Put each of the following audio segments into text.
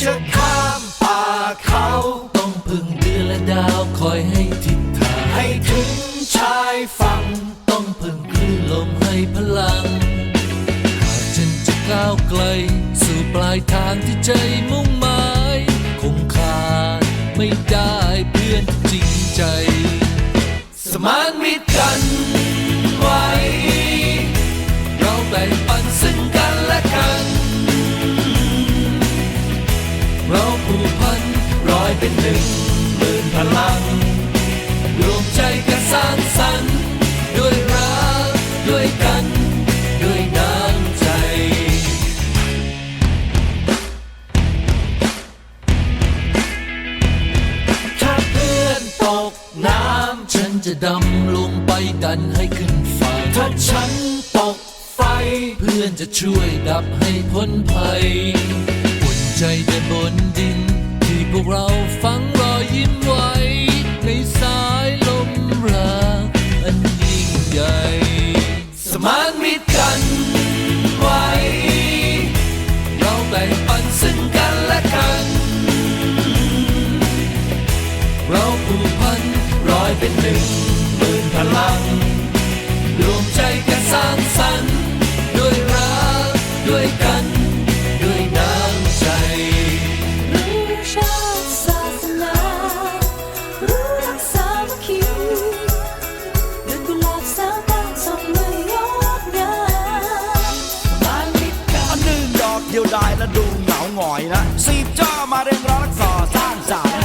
จะข้ามป่าเขา ต้องพึ่งเดือและดาวคอยให้ทิศทางให้ถึงชายฝั่งต้องพึ่งคลื่นลมให้พลังหากฉันจะก้าวไกล สู่ปลายทางที่ใจมุ่งหมาย คงขาดไม่ได้เพื่อนจี เป็นหนึ่งหมื่นพลังรวมใจกันสร้างสรรค์ด้วยรักด้วยกัน ด้วยน้ำใจ ถ้าเพื่อนตกน้ำฉันจะดำลงไปดันให้ขึ้นฝั่งถ้าฉันตกไฟ เพื่อนจะช่วยดับให้พ้นภัยอุ่นใจเดินบนดิน พวกเราฝังรอยยิ้มไว้ ในสายลมรักอันยิ่งใหญ่ สมานมิตรกันไว้ เราแบ่งปันซึ่งกันและกัน เราผูกพันร้อยเป็นหนึ่งหมื่นพลังรวมใจกันสร้างสรรค์ด้วยรักด้วยกัน เดียวดายและดูเหงาหงอยนะสีบจ้ามาเร่งร้อนรักษาสร้างสรรค์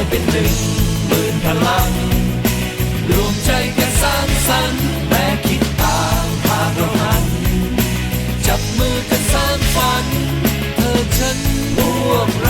อยเป็นหนึ่งหมื่นพลังรวมใจกันสร้างสรรค์แม้คิดต่างพาเราหัน จับมือกันสร้างฝัน เธอฉันร่วมรา